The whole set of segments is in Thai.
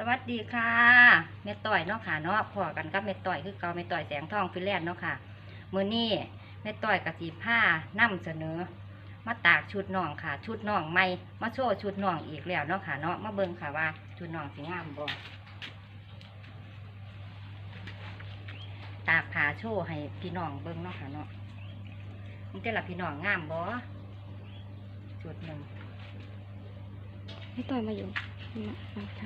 สวัสดีค่ะเม็ดต่อยเนาะค่ะเนาะพอกันกับเม็ดต่อยคือเกาเม็ดต่อยแสงทองฟิลแลนเนาะค่ะมือนี้เม็ดต่อยกับสีผ้านำเสนอ มาตากชุดน่องค่ะ ชุดน่องใหม่มาโชว์ชุดน่องอีกแล้วเนาะค่ะเนาะมาเบิ่งค่ะว่าชุดน่องสิงามบ่ตากผ้าโชว์ให้พี่น้องเบิ่งเนาะค่ะเนาะมันแต่ละพี่น้องงามบ่ชุดหนึ่งให้ต่อยมาอยู่มามาท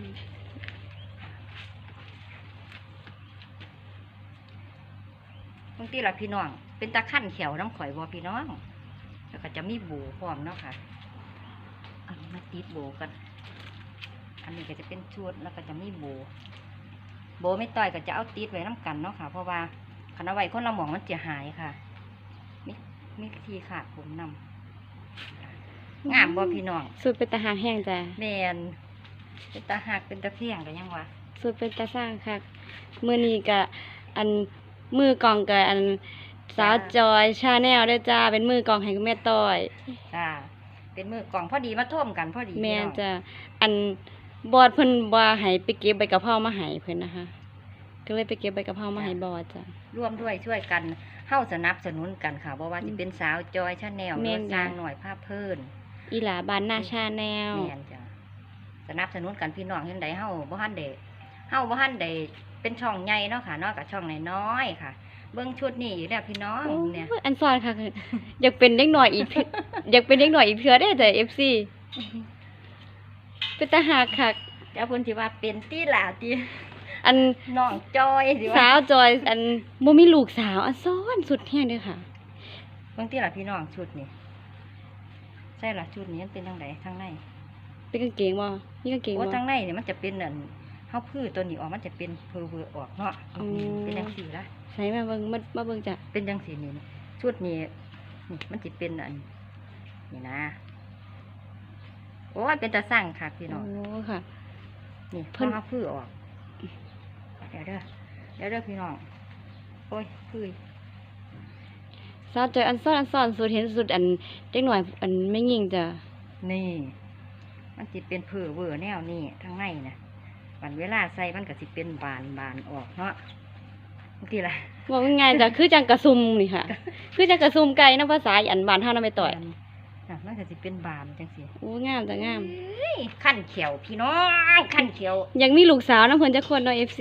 บางทีละพี่น้อง เป็นตะขั้นเขียวน้ำข่อยบ่พี่น้อง แล้วก็จะมีโบพร้อมเนาะค่ะเอามาติดโบกัน อันนี้ก็จะเป็นชุดแล้วก็จะมีโบ โบไม่ต่อยก็จะเอาติดไว้น้ำกันเนาะค่ะ เพราะว่าคันเอาไว้คนละหมองมันจะหายค่ะมีมีวิธีขาดผมนำำงามบ่พี่น้องสูตรเป็นตาหางแห้งจ้ะแมนเป็นตาหักเป็นตาเพียงกันยังวะสูตรเป็นตาสร้างค่ะมือนี้กะอัน มือกองกะอันสาวจอยชาแนลด้วยจ้า เป็นมือกองให้คุณแม่ต่อยจ้าเป็นมือกล่องพอดีมาท่วมกันพอดีแม่พี่น้องจะอันบอดเพิ่นบ่ให้ไปเก็บใบกะเพรามาให้เพิ่นนะคะก็เลยไปเก็บใบกะเพรามาให้บอดจ้ะร่วมด้วยช่วยกันเข้าสนับสนุนกันค่ะเพราะว่าอืจะมเป็นสาวจอยชาแนลหแม่รือนสจ้ะร้างหน่อยภาพเพิ่นอีหลาบานหน้าชาแนลแม่นจ้ะสนับสนุนกันพี่น้องเห็นใดเฮาบ่ทันได้ เฮาบ่ทันได้เป็นช่องใหญ่เนาะค่ะเนาะกับช่องน้อยๆค่ะ เบิ่งชุดนี้อีกแล้วพี่น้องเนี่ยโอ้ยอันซอนค่ะอยากเป็นเด็กหน่อยอีกเทื่ออยากเป็นเด็กหน่อยอีกเทื่อได้แต่ FC เป็นตาหักค่ะเดี๋ยวเพิ่นสิว่าเป็นตีหลาติอันน้องจอยสิสาว่าวจอย อันบ่มีลูกสาวอันซ้อนสุดแห้งเด้อค่ะเบิ่งตีหลาพี่น้องชุดนี้ใช่ล่ะชุดนี้มันเป็นทางใดทางในเป็นกางเกงบ่มีกางเกงโอ้บ่ทางในเนี่ยมันจะเป็นอัน เฮาพื้ตัวนี้ออกมันจะเป็นเพอเวอร์ออกเนาะอืมเป็นจังซี่ละใส่มาเบิ่งมามาเบิ่งจ้ะเป็นจังซี่นี่นะชุดนี้นี่มันจะเป็นอันนี่นะโอ้ยเป็นตาสั่งค่ะพี่น้โอ้องค่ะ นี่เพิ่เพิ่นนเอาพื้อออกเดี๋ยวเด้อเดี๋ยวเด้อพี่น้องโอ้ยพื้อสาวจอยอันซ้อนอันซ้อนสุดเห็นสุดอันเด็กหน่อยอันไม่ยิงจ้ะนี่ มันจะเป็นเพอเวอร์แนวนี่ทางในนะ วันเวลาใส่มันก็สิเป็นบานบานออกเนาะบางทีละบอกง่ายๆจ้ะคือจังกระซุมนี่ค่ะ คือจังกระซุมไก่นะภาษาอันบ้านเฮานำไปต่อยน่ะมันก็สิเป็นบานจังสิโอ้งามจ้ะงามขั้นเขียวพี่น้องขั้นเขียวยังมีลูกสาวนํเพิ่นจักคนเนาะ FC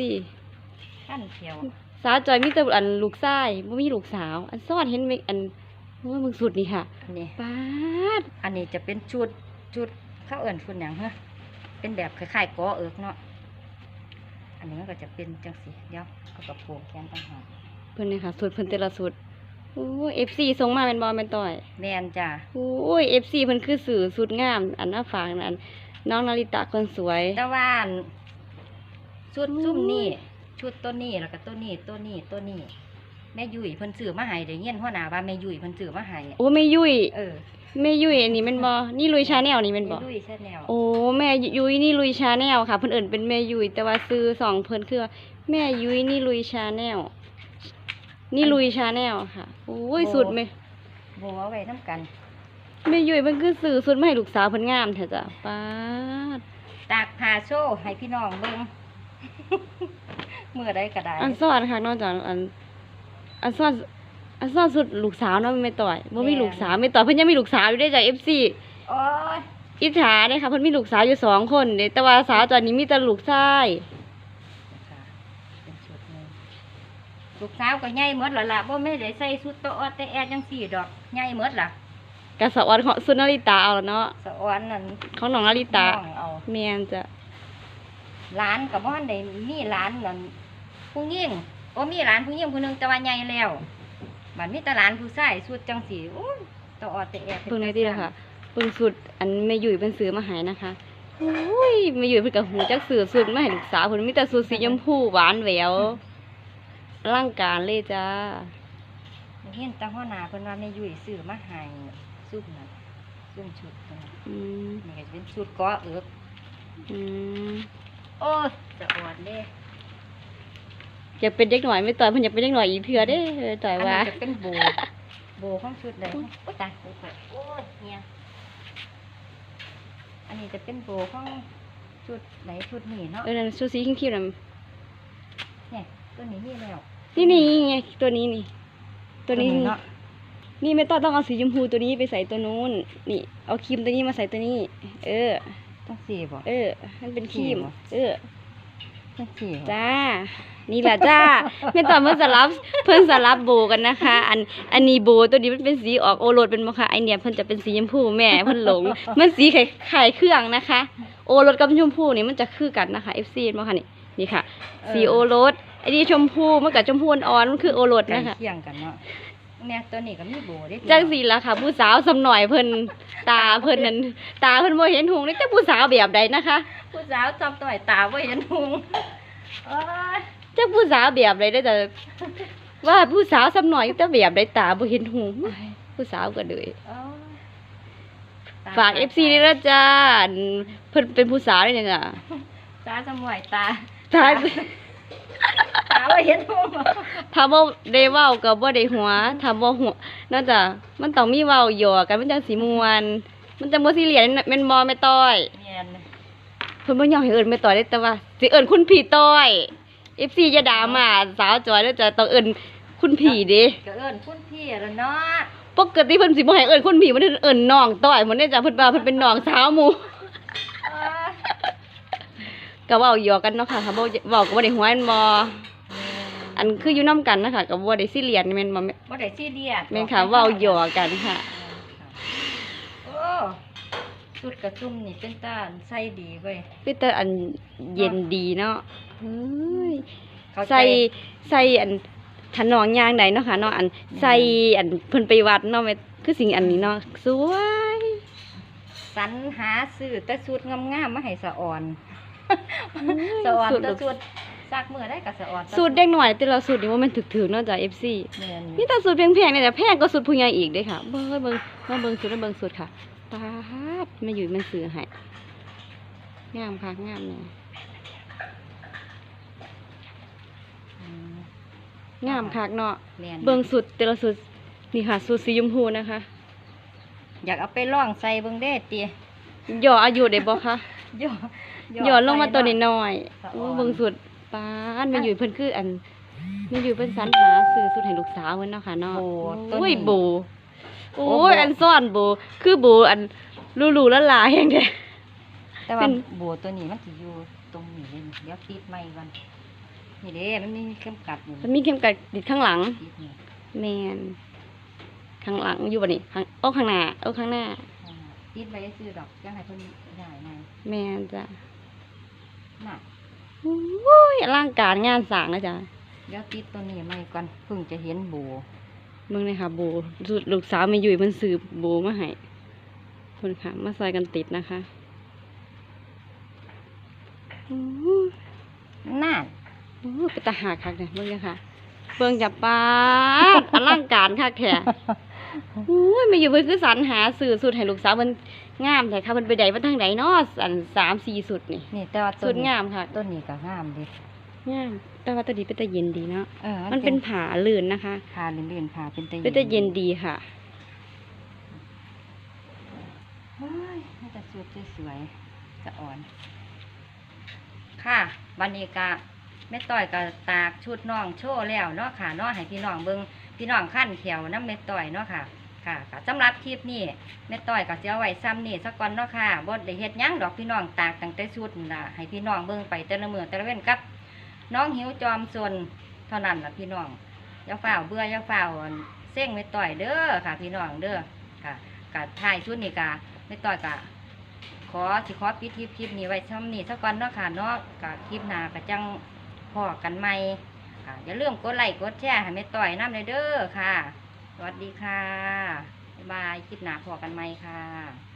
ขั้นเขียวสาวจอยมีแต่อันลูกชายบ่มีลูกสาว อันซ้อนเห็นไหมอันโอ้ยมึงสุดนี่ค่ะอันนี้ป๊าดอันนี้จะเป็นชุดชุดเข้าเอิ่นชุดหยังฮะเป็นแบบคล้ายๆกอเอิกเนาะ อันนี้มันก็จะเป็นจังสิเดี๋ยวเอากระโปรงแขนต่างหากเพิ่นนี่ค่ะสุดเพิ่นแต่ละสุดโอ้ย FC ส่งมาเป็นบ่แม่นต่อยแมนจ้ะโอ้ย FC เพิ่นคือสื่อสุดงาม อันน่าฝากนั่นน้องนาริตะคนสวยแต่ว่าอันชุดโอ้ยซุ่มนี่ชุดตัวนี้แล้วก็ตัวนี้ตัวนี้ตัวนี้ แม่ยุ้ยเพิ่นซื้อมาให้ได้เงี้ยนหัวหน้าว่าแม่ยุ้ยเพิ่นซื้อมาให้โอ้แม่ยุ้ยเออแม่ยุ้ยอันนี้แม่นบ่นี่ลุยชาแนลนี่แม่นบ่แม่ยุ้ยชาแนลโอ้แม่ยุ้ยนี่ลุยชาแนลค่ะเพิ่นเอิ้นเป็นแม่ยุ้ยแต่ว่าซื้อสองเพิ่นคือว่าแม่ยุ้ยนี่ลุยชาแนลนี่ลุยชาแนลค่ะโอ้ยสุดแม่โบเอาไว้น้ำกันแม่ยุ้ยเพิ่นคือสื่อสุดมาให้ลูกสาวเพิ่นงามแท้จ้ะป๊าดตากผ้าโชว์ให้พี่น้องเบิ่งเมื่อใดก็ได้อันซ่อนค่ะนอกจากอัน อันซ่อนอันซ่อนสุดลูกสาวเนาะแม่ต่อยบ่มีลูกสาวแม่ต่อยเพิ่นยังมีลูกสาวอยู่ได้จ้ะ FC โอ้ยอิจฉาเด้ค่ะเพิ่นมีลูกสาวอยู่สองคนเด้แต่ว่าสาวตอนนี้มีแต่ลูกชายค่ะเป็นชุดหนึงลูกสาวก็ใหญ่หมดแล้วล่ะบ่ไม่ได้ใส่ชุดโตออดแต่แอดจังสี่ดอกใหญ่หมดล่ะกะสะออนของสุนาริตาเอาแล้วเนาะสะออนนั่นของน้องนาริตาน้องเอาแม่นจ้ะหลานก็บ่ทันได้มีหลานนั่นผู้หญิง โอ้มีหลานผู้หญิงผู้หนึงแต่ว่าใหญ่แล้วบัดมีแต่หลานผู้ชายชุดจังสี่โอ้ยโตออดแต่แอดเพิ่งได้ที่ละค่ะเพิ่งสุดอันแม่ยุ้ยเพิ่นซื้อมาให้นะคะโอ้ยแม่ยุ้ยเพิ่นก็หูจักซื้อสุดมาให้ลูกสาวเพิ่นมีแต่สุดสีชมพูหวานแหววอลังการเลยจ้าเห็นแตาหัวหน้าเพิ่นว่าแม่ยุ้ยซื้อมาให้ซุ่มนั่นซุ่มชุดนั่นอืมนี่ก็จะเป็นชุดเกาะเอิกอืมโอ้ยจะอดเด้ อยากเป็นเด็กหน่อยไม่ต่อยเพิ่นอยากเป็นเด็กหน่อยอีกเทื่อเด้เออต่อยอันว่านี้จะเป็นโบ โบของชุดเลยโอ้ยตายโอ้ยโอ้ยเนี่ยอันนี้จะเป็นโบของชุดไหนชุดนี้เนาะเออนั่นชุดสีเขียวๆนั่นเนี่ยตัวนี้มีแล้วนี่นี่ไงตัวนี้นี่ ตัวนี้ เนาะนี่ไม่ต้องต้องเอาสีชมพูตัวนี้ไปใส่ตัวนู้น นี่ เอาครีมตัวนี้มาใส่ตัวนี้ เออ ต้องสีบ่เออ มันเป็นครีมครีมเหรอเออต้องสีบ่จ้า นี่แหละจ้าไม่ต้องเพิ่นสลับเพิ่นสลับโบกันนะคะ อันอันนี้โบตัวนี้มันเป็นสีออกโอรสเป็นบ่คะไอเนี่ยเพิ่นจะเป็นสีชมพูแม่เพิ่นหลงมันสีไข่ไข่เครื่องนะคะ โอรสกับชมพูนี่มันจะคือกันนะคะ FC เห็นบ่คะนี่นี่ค่ะ สีโอรสไอ้นี่ชมพูมันกับชมพูอ่อนๆมันคือโอรสใกล้นะคะเคียงกันเนาะเนี่ยตัวนี้ก็มีโบได้จังสีละค่ะ ผู้สาวสำหน่อยเพิ่นตาเพิ่นนั้นตาเพิ่นบ่เห็นหงนี่จักผู้สาวแบบใดนะคะ ผู้สาวจำต่อยตาบ่เห็นหุงโอ้ย จักผู้สาวแบบใดได้อแต่ว่าผู้สาวสำหน่อยแต่แบบใดตาบ่เห็นหงผู้สาวก็เลยโอ้ยตฝาก FC นี่ละจ้าอันเพิ่นเป็นผู้สาวได้จังอะตาสมวยตาตาตาบ่เห็นหุงถ้าบ่ได้เว้าก็บ่ได้หัวถ้าบ่หัวน่าจะมันต้องมีเว้าหยอกกันมันจังสิม่วน มันจังบ่ซีเรียสแม่นบ่แม่ต้อยเนียนเพิ่นบ่ยอมให้เอิ้นแม่ต้อยได้แต่ว่าสิเอิ้นคุณพี่ต้อย FC อย่าด่ามาสาวจอยแล้วจะต้องเอิ้นคุณพี่เด้ก็เอิ้นคุณพี่แล้วเนาะปกติเพิ่นสิบ่ให้เอิ้นคุณพี่มันเอิ้นน้องต้อยหมันได้จ้ะเพิ่นว่าเพิ่นเป็นน้องสาวหมู่โอ้ยก็เว้าหยอกกันเนาะค่ะถ้าบ่เว้าก็บ่ได้หัวแม่นบ่อันคืออยู่นํกันนะคะก็บ่ได้ซีเรียสแม่นบ่แม่บ่ได้ซีเรียสแม่นค่ะเว้าหยอกกันค่ะโอ้ ชุดกระจุ่มนี่เป็นตาใส่ดีเว้ยเป็นแต่อันเย็นดีเนาะเฮ้ยเข้าจใส่ใส่อันถนองยางใดเนาะค่ะเนาะอันใส่อันเพิ่นไปวัดเนาะแม่คือสิ่งอันนี้เนาะสวยสรรหาซื้อแต่ชุดงามๆมาให้สะอ่อนสะอ่อนสูตรแต่ชุดซักมื้อได้ก็สะอ่อนสูตรเด็กหน่อยแต่ละสูตรนี่ว่ามันถึกๆเนาะจ้ะ FC แม่นมีแต่สูตรแพงๆเนี่ยแต่แพงก็สูตรผู้ใหญ่อีกเด้ค่ะ เบิ่งเบิ่งมาเบิ่งสูตรแล้วเบิ่งสูตรค่ะ ปาดมาอยู่มันซื้อให้งามค่ะงามเนี่ยอืมงามคักเนาะแม่น เบิ่งสูตรแต่ละสูตรนี่ค่ะสูตรสีชมพูนะคะอยากเอาไปลองใส่เบิ่งเด้ติย่ออายุได้บ่คะ ย่อย่อลงมาตัวน้อยสะๆอ่โอ้อนเบิ่งสูตรปานมาอยู่เพิ่นคืออันมาอยู่เพิ่นสรรหาซื้อสูตรให้ลูกสาวเพิ่นเนาะค่ะเนาะโบตัวโอ้ยนี้โบ โอ้โอ้ยโบอันซ่อนโบคือโบอันลูๆละลาแฮงเด้แต่ว่าเป็นโบตัวนี้มันสิอยู่ตรงนี้เลยเดี๋ยวติดไม้ก่อนนี่เด้มันมีเข็มกัดอยู่มันมีเข็มกัดติดข้างหลังติดนี่แมนข้างหลังอยู่บ่นี่ข้างโอ้ข้างหน้าโอ้ข้างหน้าอ่าติดไว้ซื้อดอกยังให้เพิ่นได้ไงแมนจ้ะน่ะโอ้ยอลังการงานสร้างนะจ๊ะเดี๋ยวติดตัวนี้ไม้ก่อนเพิ่งจะเห็นโบ เบิ่งเลยค่ะโบสุดลูกสาวแม่ยุ้ยมันซื้อโบมาให้คนค่ะ มาใส่กันติดนะคะอู้หูน่าอู้หูเป็นตาหากคักเนี่ยเบิ่งเลยค่ะ เบิ่งจับปาดอลังการคักแท้โอ้ยแม่ยุ้ยเพิ่นคือสรรหาซื้อสุดให้ลูกสาวเพิ่นงามแท้ค่ะเพิ่นไปใดมาทางใดเนาะอัน3 4สุดนี่นี่แต่ว่าตัสุวดนี้งามค่ะ ต้นนี้ก็งามดิ งามแต่ว่าตัวนี้เป็นตะเย็นดีเนาะเออมันเป็นผาลื่นนะคะพาเลื่อนๆพาเป็นตะเป็นตะเย็นดีค่ะเฮ้ยน่าจะสวยสวยๆจะอ่อน ค่ะวันนี้ก็แม่ต้อยก็ตากชุดน้องโชว์แล้วเนาะค่ะเนาะให้พี่น้องเบิ่งพี่น้องขั้นเขียวน้ำแม่ต้อยเนาะค่ะ ค่ะค่ะสำหรับคลิปนี้แม่ต้อยก็จะเอาไว้ซ้ำนี่สักก่อนเนาะค่ะบ่ได้เฮ็ดหยังดอกพี่น้องตากตั้งแต่ชุดนั่นล่ะให้พี่น้องเบิ่งไปแต่ละมื้อแต่ละเว้นกับ น้องหิวจอมซนเท่านั้นล่ะพี่น้องอย่าฝ่าเบื่ออย่าฝ่าเส้งไม่ต่อยเด้อค่ะ พี่น้องเด้อค่ะกะถ่ายชุดนี้กะไม่ต่อยกะขอสิขอปิดคลิปนี้ไว้ช่ำนี้สักวันเนาะค่ะเนาะกะคลิปหน้ากะจังพอกันใหม่ค่ะอย่าลืมกดไลค์กดแชร์ให้ไม่ต่อยน้ำเลยเด้อค่ะ สวัสดีค่ะบายบายคลิปหน้าพอกันใหม่ค่ะ